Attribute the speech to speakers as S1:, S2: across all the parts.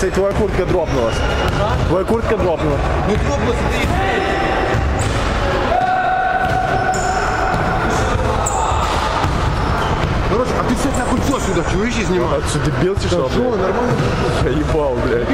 S1: Дивися, твоя куртка дропнулась. Твоя куртка дропнула.
S2: Ну дропнулась, ти Короче, а ты все нахуй все сюда, чуешь, и
S1: снимаешь? Что, дебил ты
S2: что, нормально.
S1: Я ебал, блядь.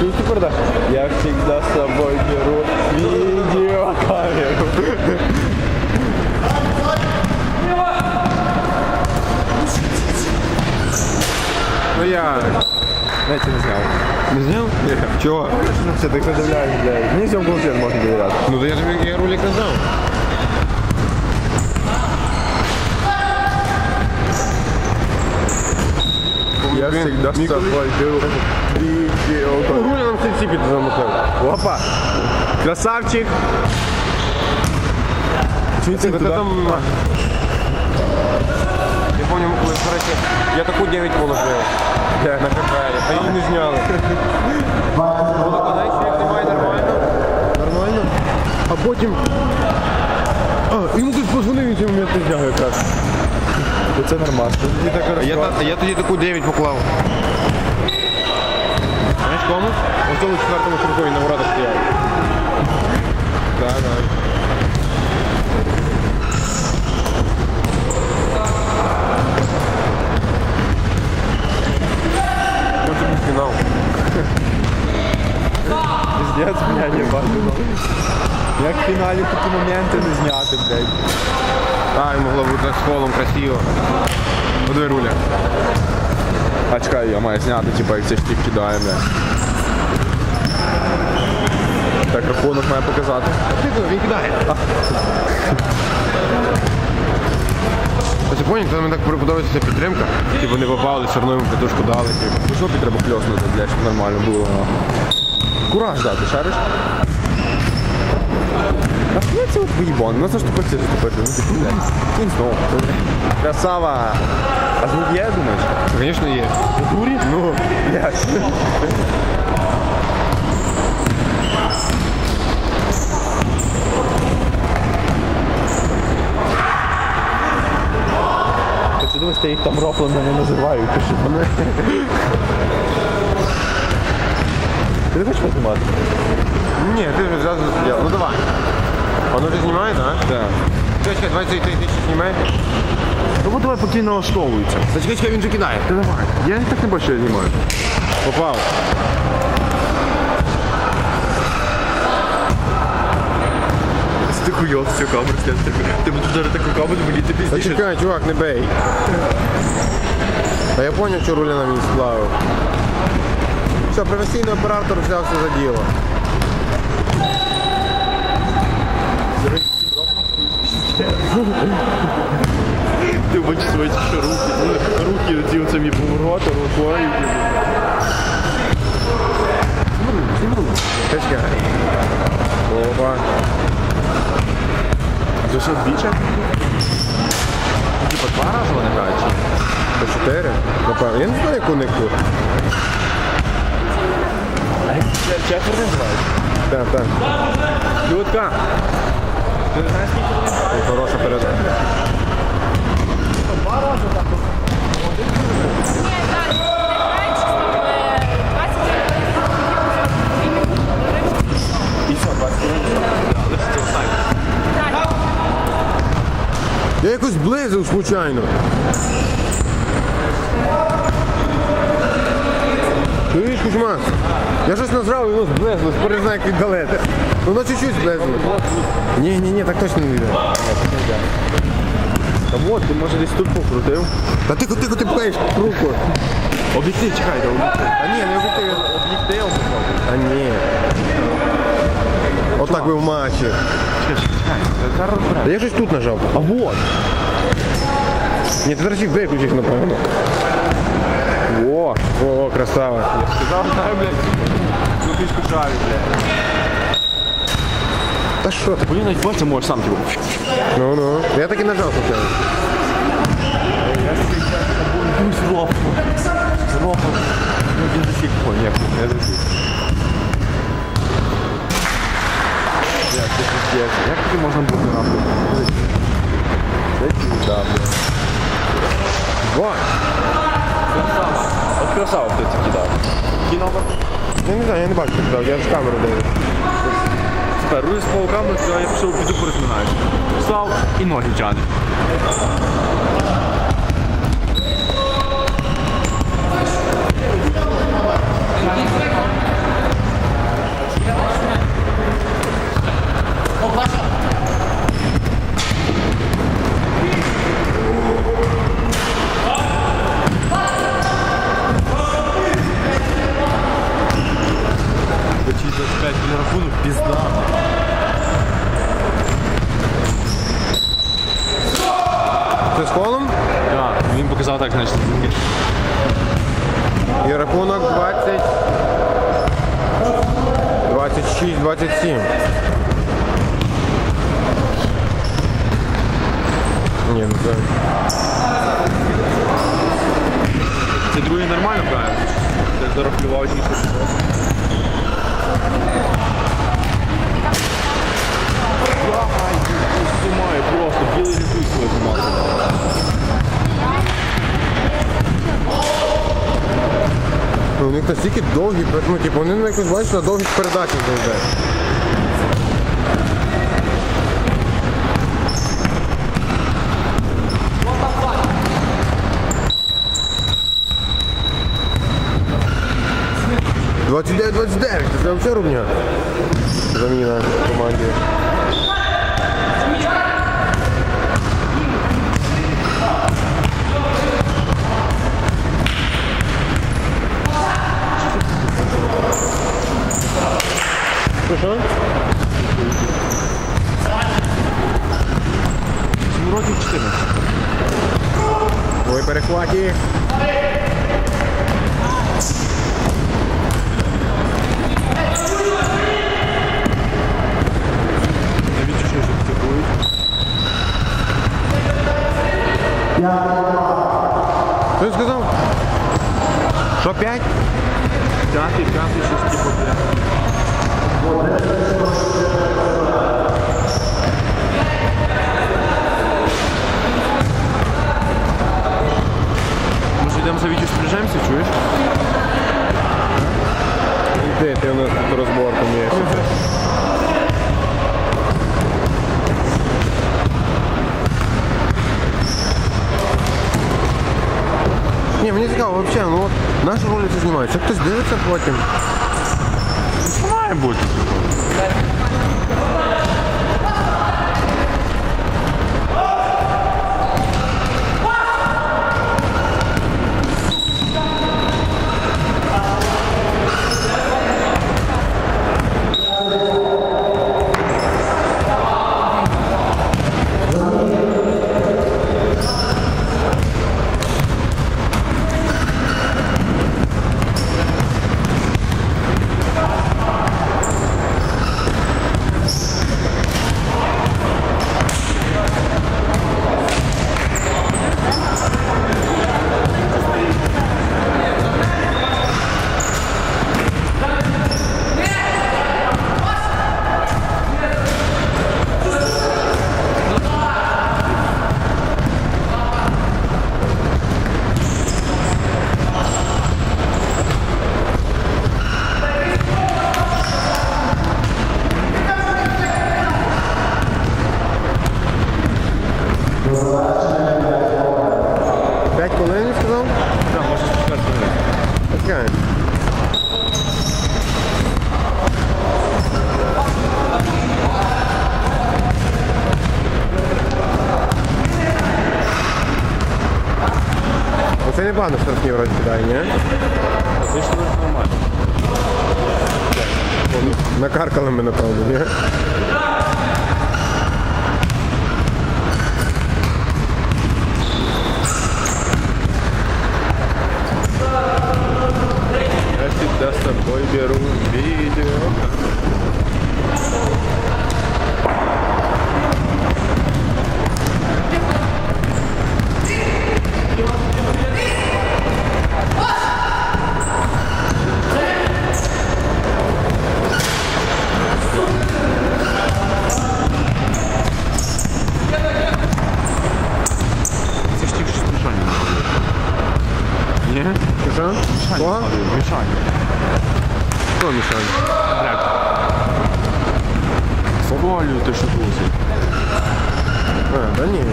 S1: Чуешь тепер так? Я всегда с собой беру видеокамеру.
S2: Ну я
S1: Знаете, не зняв.
S2: не знял? Чего?
S1: Ну все, так задивляюсь, блядь. Мені цьому конкретно можна довіряти.
S2: Ну да я же я ролик назвал.
S1: Я всегда с собой беру видеокамеру.
S2: Руля нам в цепи замотал.
S1: Опа! Красавчик! Чуєте,
S2: Это там... Я помню, мы коли, короче, я таку 9 положив
S1: Як?
S2: на КПР, а її не зняли. Було коли ще знімає нормально.
S1: Нормально?
S2: А потім... А, йому хтось позвонив, він цей момент не зняв якраз.
S1: Оце нормально. Тоді так
S2: А я, та- я тоді таку 9 поклав. Знаєш кому? У цьому четвертому і на воротах стояв.
S1: Я маю зняти, типу, як це штик кидає, блядь. Так, рахунок має показати.
S2: Він кидає. Ти поняв, коли мені так подобається ця підтримка, типу не попали, все одно йому катушку дали. Типу.
S1: Ну що треба кльоснути, блядь, щоб нормально було. ну. Кураж дати, шариш? А ну це от виїбон, ну це ж тупиці заступити, ну типу, блядь. Він знову. Красава. А звук є, думаєш?
S2: Звісно, є.
S1: У дурі? Ну, блядь. Та чи думаєш, я їх там рофлами не називаю, ти що? Ти не хочеш познімати?
S2: Ні, ти вже зразу. Ну давай. Воно вже знімає, так?
S1: Так.
S2: Чекай, чекай, 23 тисячі знімає.
S1: Ну давай поки налаштовується.
S2: Та чекай, чекай, він же кидає.
S1: Та давай. Я і так не бачу, я знімаю.
S2: Попав.
S1: Ти хуйов цю камеру зняти. Ти будеш зараз таку камеру, мені ти
S2: Та
S1: пізніше.
S2: чекай, чувак, не бей. А я зрозумів, що руля на мені сплавив. Все, професійний оператор взявся за діло.
S1: Ти бачиш свої руки, ну, руки оці оцими повороти, рукою.
S2: Та чекай. Опа.
S1: Це що більше? Типа два рази вони грають?
S2: По чотири. Напевно. Я не знаю, яку нику.
S1: А їх четверо називають?
S2: Так, так.
S1: Людка! Хороша передача.
S3: Ні, так, найменше там 20
S1: І все, 20
S3: Так.
S2: Я якось близив случайно. Чуєш, Кузьма? Я щось назрав і воно зблизилось, перезнай, як віддалете. Ну, Воно чуть-чуть зблизилось. Ні, ні, ні, так точно не вийде.
S1: Та от, ти може десь тут покрутив.
S2: Та тихо, тихо, ти пхаєш руку.
S1: Об'єктив, чекайте, об'єктив.
S2: А ні, не обійти.
S1: Об'єктив.
S2: А ні. Отак ви в матчі.
S1: Чекай, чекай, чекай. Зараз розберемо.
S2: Та я щось тут нажав.
S1: А вот.
S2: Ні, ти зараз їх виключиш, напевно. О, о, красава.
S1: Сказав, знаю, блядь. Ну фішку шарю, блядь.
S2: Та що ти?
S1: Блін, навіть бачиш, можеш сам типу.
S2: Ну, ну. Я так і нажав случайно.
S1: Пусть рофу. Рофу. Ну, він засік. О, ні, не засік. Як ти пиздец? Як ти можна бути
S2: не бачу, хто я ж камеру дивлюсь.
S1: Супер, рули з пауками, я пішов піду порозминаюсь. Встав і ноги тягне. я не.
S2: Це
S1: другий нормально грає. Ти зарахував ніж.
S2: Ну, у них настільки довгі, ну, типу, вони ну, якось бачиш, на довгих передачах довжать. 29, це взагалі рубня. Заміна в команді. Що?
S1: 14.
S2: Ой, перехваті. Де ти у нас тут розборку є? Ні, мені цікаво, взагалі, ну от нашу роль це знімають. Це хтось дивиться потім.
S1: Має бути.
S2: Штрафні вроді кидає, ні?
S1: Нормально.
S2: Накаркали ми, напевно, ні?
S1: Я всегда с тобой беру видео. Що?
S2: Кого?
S1: Мішання.
S2: Хто мішає?
S1: Блядь. Футболю ти що друзі.
S2: А, да ні.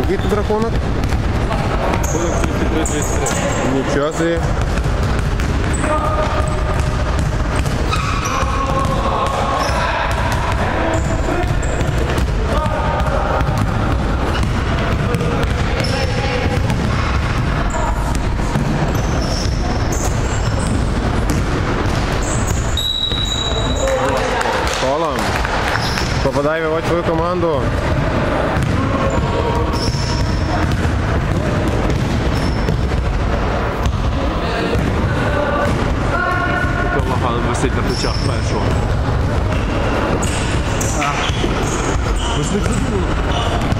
S2: Який тут рахунок? Нічого собі. Не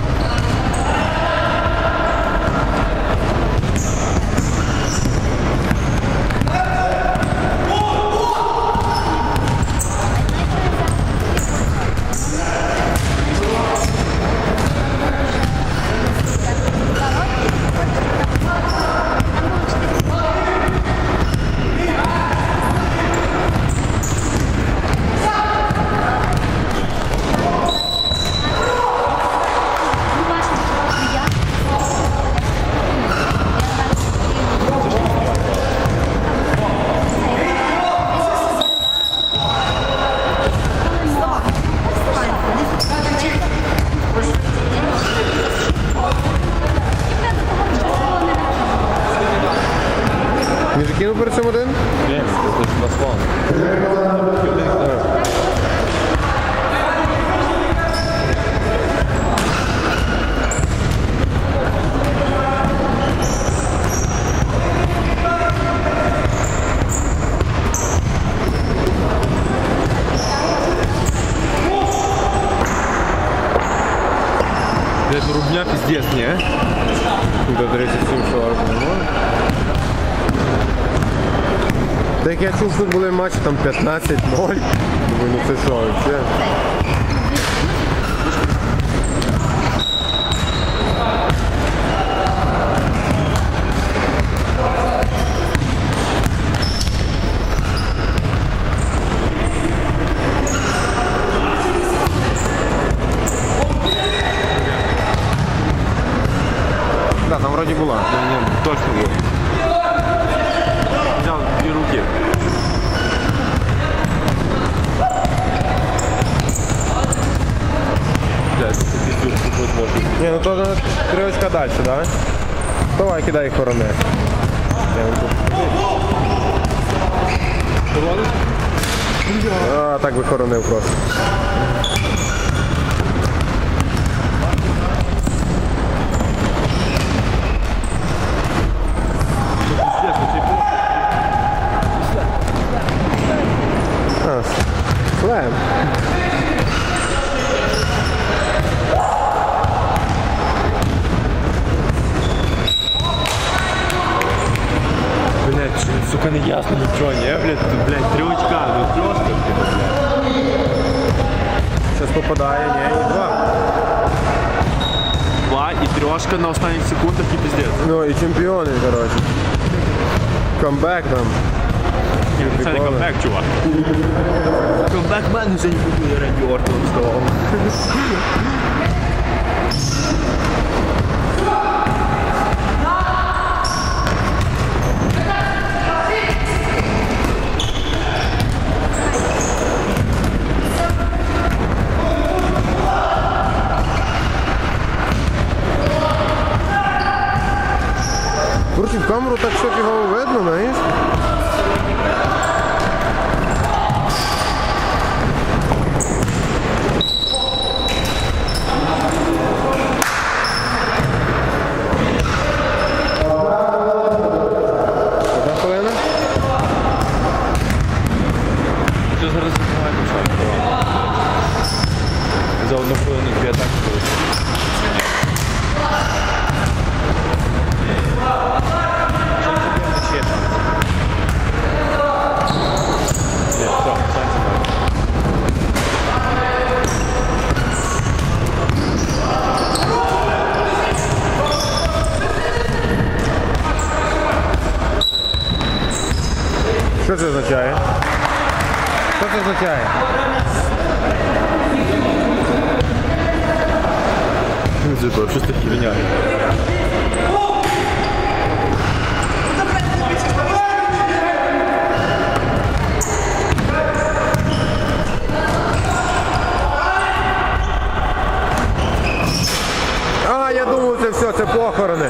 S1: пиздец, не?
S2: До 37-40. Ну. Так я чув, що були матчі там 15-0. Думаю, ну це що, взагалі? Була.
S1: Не, не, точно был. Взял две руки. Блядь, это пиздец, тут вот может.
S2: Ні, ну то далі, так? Да? Давай, кидай хорони. А, так би хоронив просто.
S1: Пиздец.
S2: чемпионы, і чемпіони, коротше. Камбек там.
S1: Це не камбек, чувак. Камбек мене вже не буде Ортон вставав.
S2: в камеру так, щоб його видно, знаєш. означає.
S1: Типу, щось таке віняє.
S2: А, я думаю, це все, це похорони.